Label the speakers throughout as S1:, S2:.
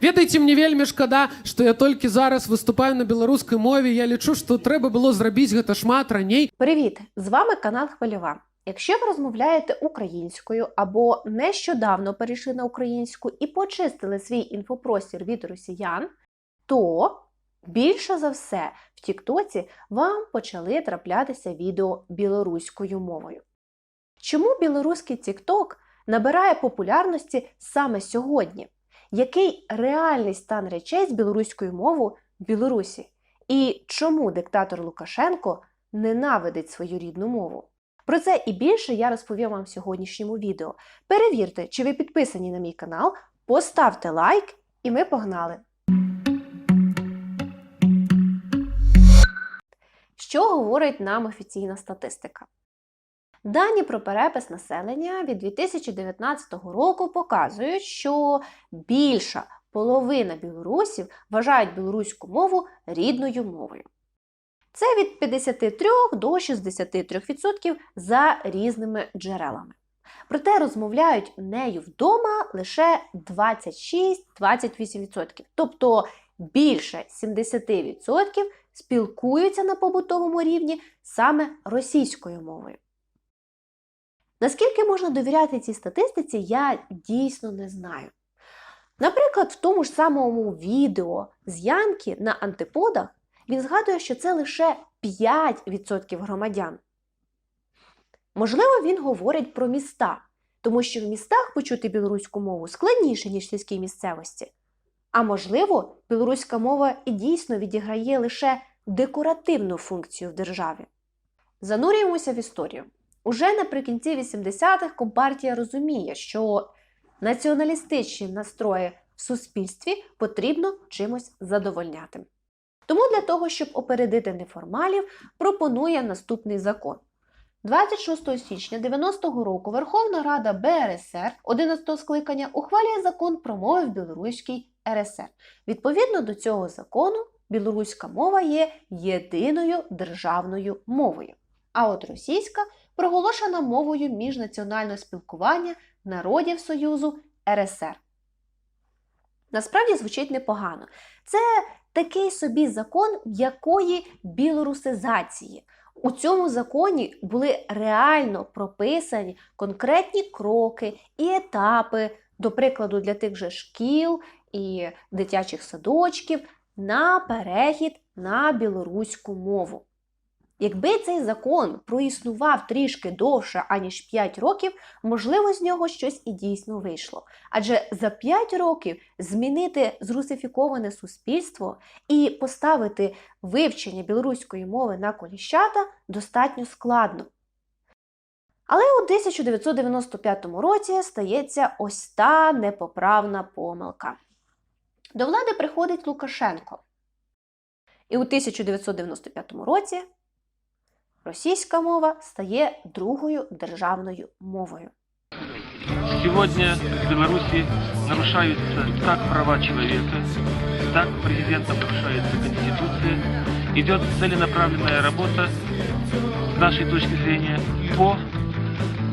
S1: Ведаеце мне вельмі шкада, што я толькі зараз выступаю на беларускай мове. Я лічу, што трэба было зрабіць гэта шмат раней.
S2: Привіт! З вами канал Хвильова. Якщо ви розмовляєте українською або нещодавно перейшли на українську і почистили свій інфопростір від росіян, то більше за все в Тіктоці вам почали траплятися відео білоруською мовою. Чому білоруський Тікток набирає популярності саме сьогодні? Який реальний стан речей з білоруською мовою в Білорусі? І чому диктатор Лукашенко ненавидить свою рідну мову? Про це і більше я розповім вам в сьогоднішньому відео. Перевірте, чи ви підписані на мій канал, поставте лайк, і ми погнали! Що говорить нам офіційна статистика? Дані про перепис населення від 2019 року показують, що більша половина білорусів вважають білоруську мову рідною мовою. Це від 53 до 63% за різними джерелами. Проте розмовляють нею вдома лише 26-28%. Тобто більше 70% спілкуються на побутовому рівні саме російською мовою. Наскільки можна довіряти цій статистиці, я дійсно не знаю. Наприклад, в тому ж самому відео з Янки на антиподах він згадує, що це лише 5% громадян. Можливо, він говорить про міста, тому що в містах почути білоруську мову складніше, ніж в сільській місцевості. А можливо, білоруська мова і дійсно відіграє лише декоративну функцію в державі. Занурюємося в історію. Уже наприкінці 80-х Компартія розуміє, що націоналістичні настрої в суспільстві потрібно чимось задовольняти. Тому для того, щоб опередити неформалів, пропонує наступний закон. 26 січня 90-го року Верховна Рада БРСР 11-го скликання ухвалює закон про мови в Білоруській РСР. Відповідно до цього закону, білоруська мова є єдиною державною мовою. А от російська проголошена мовою міжнаціонального спілкування народів Союзу РСР. Насправді звучить непогано. Це такий собі закон м'якої білорусизації. У цьому законі були реально прописані конкретні кроки і етапи, до прикладу, для тих же шкіл і дитячих садочків на перехід на білоруську мову. Якби цей закон проіснував трішки довше, аніж 5 років, можливо, з нього щось і дійсно вийшло. Адже за 5 років змінити зрусифіковане суспільство і поставити вивчення білоруської мови на коліщата достатньо складно. Але у 1995 році стається ось та непоправна помилка. До влади приходить Лукашенко. І у 1995 році російська мова стає другою державною мовою.
S3: Сегодня в Беларуси нарушаются как права человека, так президентом нарушается Конституция. Идет целенаправленная работа, с нашей точки зрения, по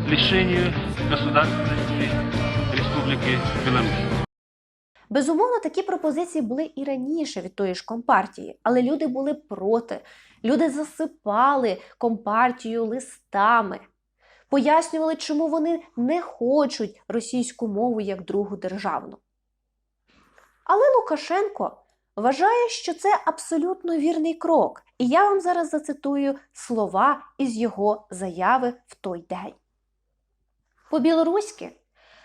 S3: лишению государственности Республики Беларусь.
S2: Безумовно, такі пропозиції були і раніше від тої ж компартії, але люди були проти. Люди засипали компартію листами, пояснювали, чому вони не хочуть російську мову як другу державну. Але Лукашенко вважає, що це абсолютно вірний крок, і я вам зараз зацитую слова із його заяви в той день. По-білоруськи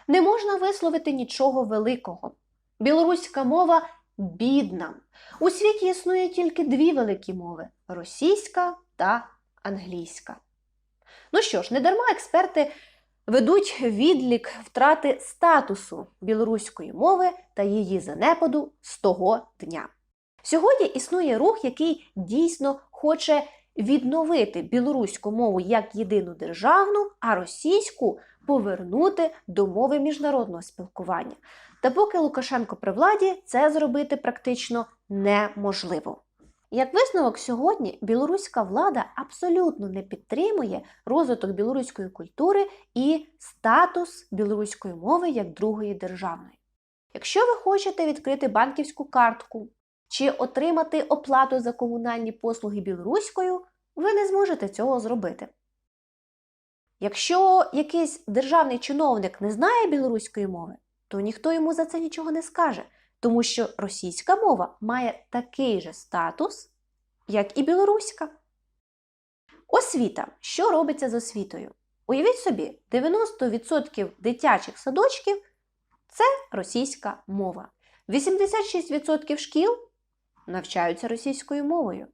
S2: не можна висловити нічого великого. Білоруська мова бідна. У світі існує тільки дві великі мови російська та англійська. Ну що ж, недарма експерти ведуть відлік втрати статусу білоруської мови та її занепаду з того дня. Сьогодні існує рух, який дійсно хоче відновити білоруську мову як єдину державну, а російську повернути до мови міжнародного спілкування. Та поки Лукашенко при владі, це зробити практично неможливо. Як висновок сьогодні, білоруська влада абсолютно не підтримує розвиток білоруської культури і статус білоруської мови як другої державної. Якщо ви хочете відкрити банківську картку чи отримати оплату за комунальні послуги білоруською, ви не зможете цього зробити. Якщо якийсь державний чиновник не знає білоруської мови, то ніхто йому за це нічого не скаже, тому що російська мова має такий же статус, як і білоруська. Освіта. Що робиться з освітою? Уявіть собі, 90% дитячих садочків це російська мова. 86% шкіл навчаються російською мовою.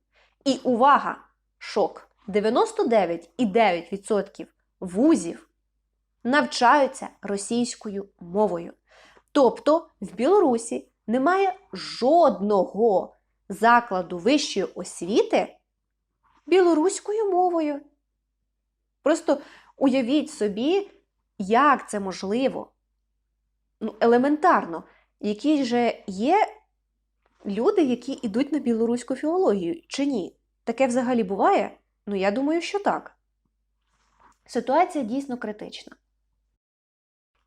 S2: І увага! Шок! 99,9% вузів навчаються російською мовою. Тобто в Білорусі немає жодного закладу вищої освіти білоруською мовою. Просто уявіть собі, як це можливо. Ну, елементарно, які же є люди, які йдуть на білоруську філологію, чи ні? Таке взагалі буває? Ну, я думаю, що так. Ситуація дійсно критична.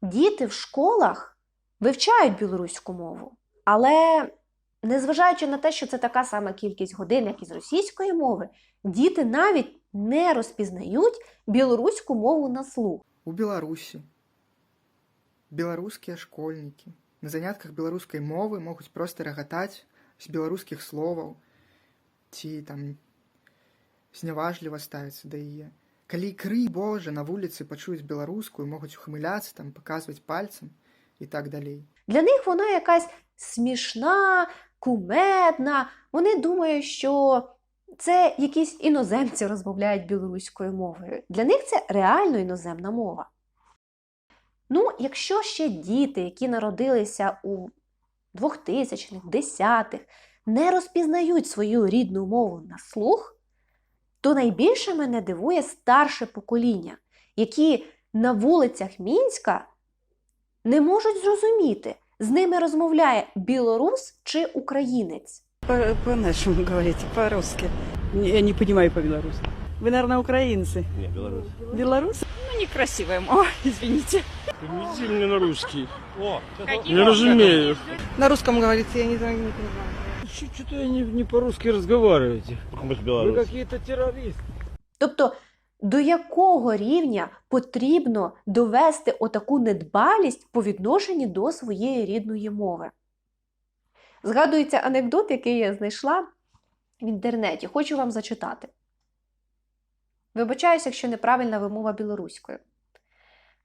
S2: Діти в школах вивчають білоруську мову, але незважаючи на те, що це така сама кількість годин, як і з російської мови, діти навіть не розпізнають білоруську мову на слух.
S4: У Беларусі беларускія школьнікі на занятках беларускай мовы могуць проста рагатаць з беларускіх словаў ці там зняважліва ставіцца да яе. Калі крый Божа на вуліцы пачуюць беларускую, могуць ухмыляцца там паказваць пальцам і так далей.
S2: Для них вона якась смішна, кумедна. Вони думають, що це якісь іноземці розмовляють білоруською мовою. Для них це реально іноземна мова. Ну, якщо ще діти, які народилися у 2000-х, 10-х, не розпізнають свою рідну мову на слух, то найбільше мене дивує старше покоління, які на вулицях Мінська не можуть зрозуміти, з ними розмовляє білорус чи українець.
S5: По- По-нашему говорите, по-русски. Не- Я не понимаю по-белорусски. Вы, наверное, украинцы.
S6: Не, белорус.
S5: Белорусы? Ну, некрасивая мова, извините.
S6: Переведите мне на русский. О, не разумею.
S5: На русском говорите, я не знаю, не понимаю.
S7: Что-то не, не по-русски разговариваете.
S6: Мы с
S7: Вы
S6: белорус.
S7: какие-то террористы.
S2: Тобто, до якого рівня потрібно довести отаку недбалість по відношенню до своєї рідної мови? Згадується анекдот, який я знайшла в інтернеті. Хочу вам зачитати. Вибачаюся, якщо неправильна вимова білоруською.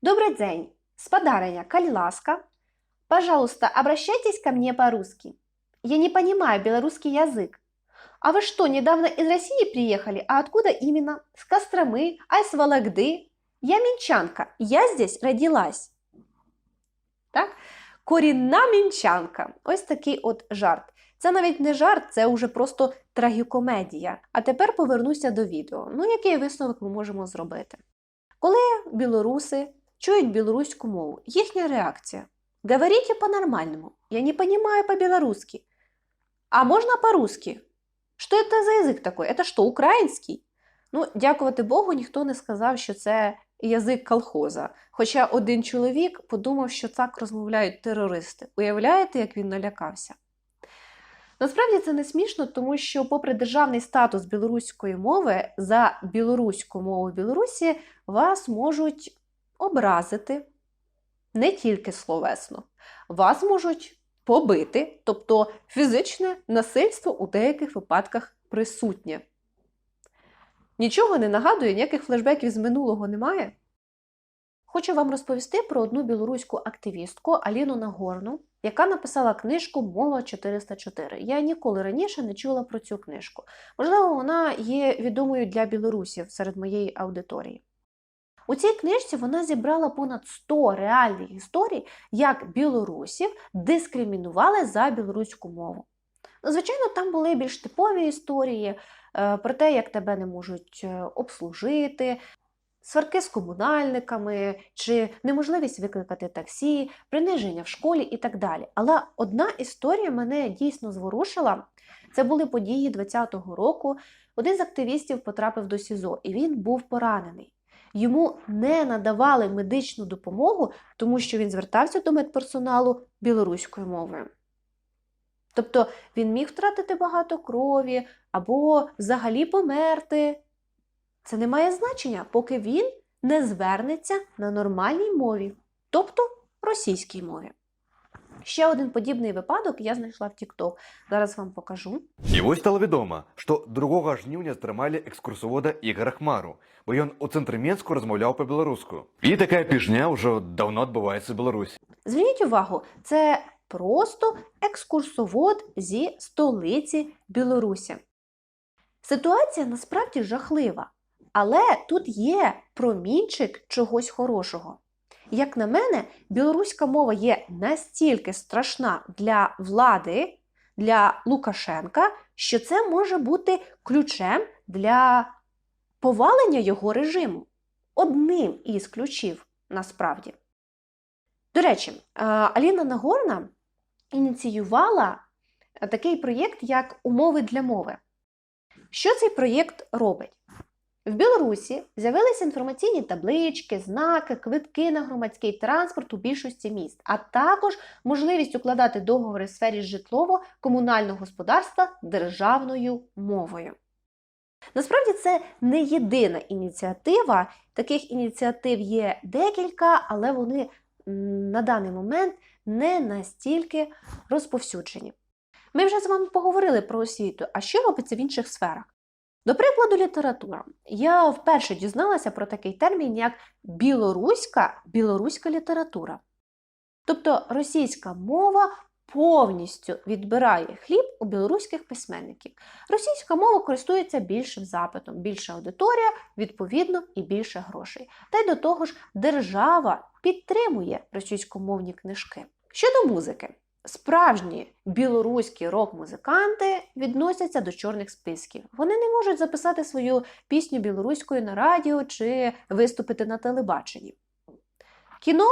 S2: Добрий день, спадарыня, коль ласка. Пожалуйста, обращайтесь ко мне по-русски. Я не понимаю белорусский язык. А вы что, недавно из России приехали? А откуда именно? С Костромы, а из Вологды? Я минчанка, я здесь родилась. Так? Корінна мінчанка. Ось такий от жарт. Це навіть не жарт, це вже просто трагікомедія. А тепер повернуся до відео. Ну, який висновок ми можемо зробити? Коли білоруси чують білоруську мову, їхня реакція. Говорите по-нормальному. Я не понимаю по-белорусски. А можна по-русски? Що це за язик такий? Це що, український? Ну, дякувати Богу, ніхто не сказав, що це язик колхоза. Хоча один чоловік подумав, що так розмовляють терористи. Уявляєте, як він налякався? Насправді це не смішно, тому що, попри державний статус білоруської мови, за білоруську мову в Білорусі вас можуть образити не тільки словесно, вас можуть побити, тобто фізичне насильство у деяких випадках присутнє. Нічого не нагадує, ніяких флешбеків з минулого немає. Хочу вам розповісти про одну білоруську активістку Аліну Нагорну, яка написала книжку Мова 404. Я ніколи раніше не чула про цю книжку. Можливо, вона є відомою для білорусів серед моєї аудиторії. У цій книжці вона зібрала понад 100 реальних історій, як білорусів дискримінували за білоруську мову. Ну, Звичайно, там були більш типові історії е, про те, як тебе не можуть е, обслужити, сварки з комунальниками чи неможливість викликати таксі, приниження в школі і так далі. Але одна історія мене дійсно зворушила. Це були події 2020 року. Один з активістів потрапив до СІЗО, і він був поранений. Йому не надавали медичну допомогу, тому що він звертався до медперсоналу білоруською мовою. Тобто він міг втратити багато крові або взагалі померти. Це не має значення, поки він не звернеться на нормальній мові, тобто російській мові. Ще один подібний випадок я знайшла в TikTok. Зараз вам покажу.
S8: І ось стало відомо, що 2 жніўня стрымалі экскурсовода Ігора Хмару, бо ён у цэнтры Менску размаўляў па-беларуску. І такая пішня ўжо давно адбываецца в Беларусі.
S2: Зверніть увагу, це просто екскурсовод зі столиці Білорусі. Ситуація насправді жахлива, але тут є промінчик чогось хорошого. Як на мене, білоруська мова є настільки страшна для влади, для Лукашенка, що це може бути ключем для повалення його режиму. Одним із ключів насправді. До речі, е, Аліна Нагорна ініціювала такий проєкт, як Умови для мови. Що цей проєкт робить? В Білорусі з'явилися інформаційні таблички, знаки, квитки на громадський транспорт у більшості міст, а також можливість укладати договори в сфері житлово-комунального господарства державною мовою. Насправді це не єдина ініціатива. Таких ініціатив є декілька, але вони на даний момент не настільки розповсюджені. Ми вже з вами поговорили про освіту, а що робиться в інших сферах? До прикладу, література. Я вперше дізналася про такий термін, як білоруська, білоруська література. Тобто російська мова повністю відбирає хліб у білоруських письменників. Російська мова користується більшим запитом, більша аудиторія, відповідно, і більше грошей. Та й до того ж, держава підтримує російськомовні книжки. Щодо музики, справжні білоруські рок-музиканти відносяться до чорних списків. Вони не можуть записати свою пісню білоруською на радіо чи виступити на телебаченні. Кіно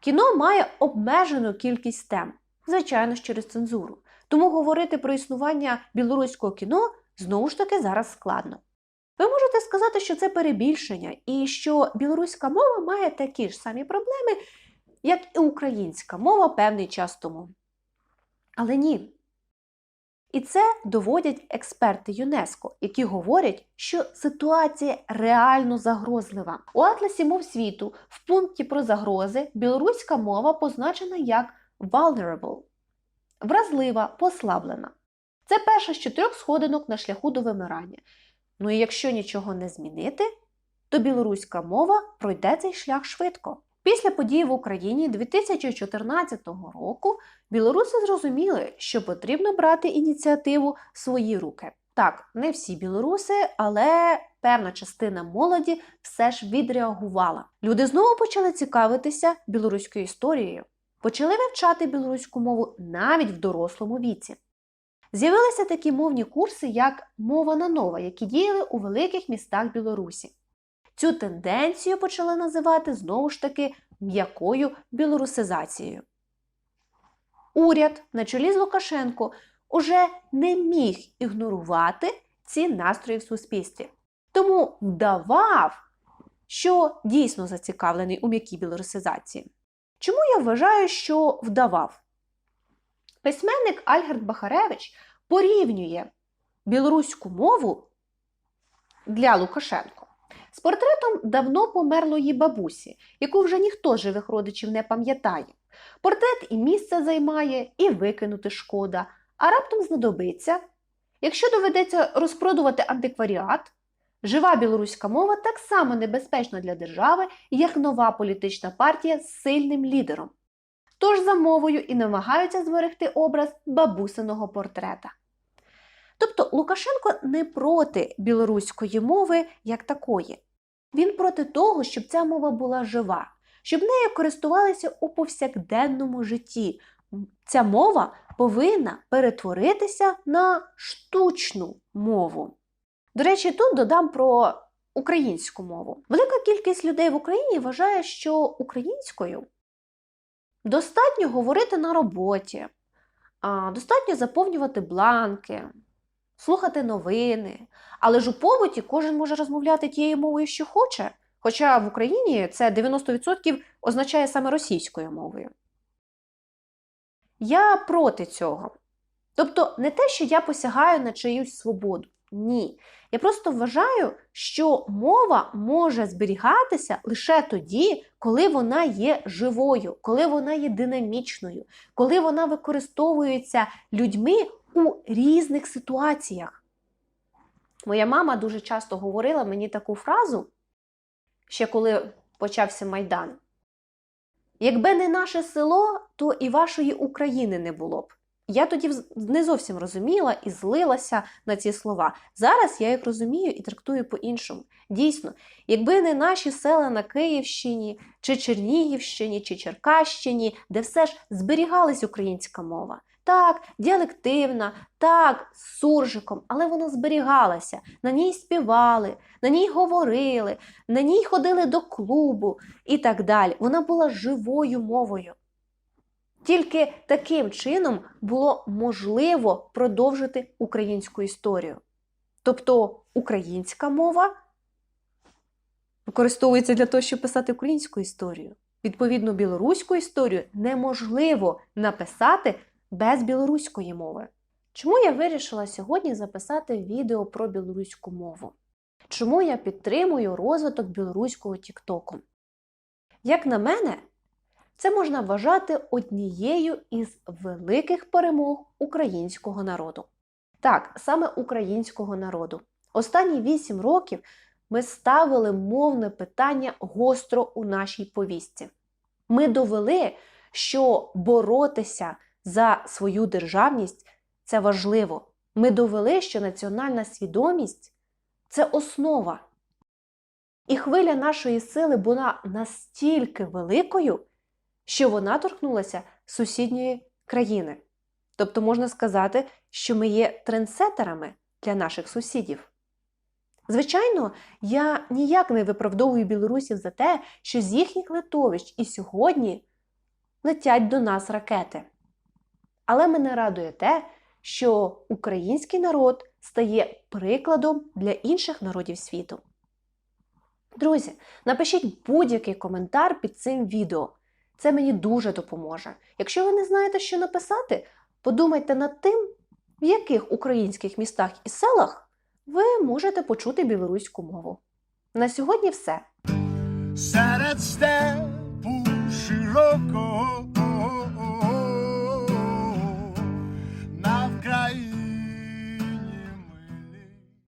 S2: Кіно має обмежену кількість тем, звичайно через цензуру. Тому говорити про існування білоруського кіно знову ж таки зараз складно. Ви можете сказати, що це перебільшення і що білоруська мова має такі ж самі проблеми, як і українська мова певний час тому. Але ні. І це доводять експерти ЮНЕСКО, які говорять, що ситуація реально загрозлива. У Атласі мов світу в пункті про загрози білоруська мова позначена як vulnerable – вразлива, послаблена. Це перша з чотирьох сходинок на шляху до вимирання. Ну і якщо нічого не змінити, то білоруська мова пройде цей шлях швидко. Після подій в Україні 2014 року білоруси зрозуміли, що потрібно брати ініціативу в свої руки. Так, не всі білоруси, але певна частина молоді все ж відреагувала. Люди знову почали цікавитися білоруською історією, почали вивчати білоруську мову навіть в дорослому віці. З'явилися такі мовні курси, як мова на нова, які діяли у великих містах Білорусі. Цю тенденцію почали називати знову ж таки м'якою білорусизацією. Уряд на чолі з Лукашенко уже не міг ігнорувати ці настрої в суспільстві, тому вдавав, що дійсно зацікавлений у м'якій білорусизації. Чому я вважаю, що вдавав? Письменник Альгерт Бахаревич порівнює білоруську мову для Лукашенко з портретом давно померлої бабусі, яку вже ніхто живих родичів не пам'ятає. Портрет і місце займає, і викинути шкода, а раптом знадобиться. Якщо доведеться розпродувати антикваріат, жива білоруська мова так само небезпечна для держави, як нова політична партія з сильним лідером. Тож за мовою і намагаються зберегти образ бабусиного портрета. Тобто Лукашенко не проти білоруської мови як такої. Він проти того, щоб ця мова була жива, щоб нею користувалися у повсякденному житті. Ця мова повинна перетворитися на штучну мову. До речі, тут додам про українську мову. Велика кількість людей в Україні вважає, що українською достатньо говорити на роботі, достатньо заповнювати бланки, слухати новини. Але ж у побуті кожен може розмовляти тією мовою, що хоче. Хоча в Україні це 90% означає саме російською мовою. Я проти цього. Тобто не те, що я посягаю на чиюсь свободу. Ні. Я просто вважаю, що мова може зберігатися лише тоді, коли вона є живою, коли вона є динамічною, коли вона використовується людьми у різних ситуаціях. Моя мама дуже часто говорила мені таку фразу, ще коли почався Майдан. Якби не наше село, то і вашої України не було б. Я тоді не зовсім розуміла і злилася на ці слова. Зараз я їх розумію і трактую по-іншому. Дійсно, якби не наші села на Київщині, чи Чернігівщині, чи Черкащині, де все ж зберігалась українська мова. Так, діалективна, так, з суржиком, але вона зберігалася. На ній співали, на ній говорили, на ній ходили до клубу і так далі. Вона була живою мовою. Тільки таким чином було можливо продовжити українську історію. Тобто українська мова використовується для того, щоб писати українську історію. Відповідно, білоруську історію неможливо написати без білоруської мови. Чому я вирішила сьогодні записати відео про білоруську мову? Чому я підтримую розвиток білоруського Тіктоку? Як на мене, це можна вважати однією із великих перемог українського народу. Так, саме українського народу. Останні вісім років ми ставили мовне питання гостро у нашій повістці. Ми довели, що боротися за свою державність це важливо. Ми довели, що національна свідомість це основа. І хвиля нашої сили була настільки великою, що вона торкнулася сусідньої країни. Тобто можна сказати, що ми є трендсетерами для наших сусідів. Звичайно, я ніяк не виправдовую білорусів за те, що з їхніх литовищ і сьогодні летять до нас ракети. Але мене радує те, що український народ стає прикладом для інших народів світу. Друзі, напишіть будь-який коментар під цим відео. Це мені дуже допоможе. Якщо ви не знаєте, що написати, подумайте над тим, в яких українських містах і селах ви можете почути білоруську мову. На сьогодні все.
S9: Серед степу широкого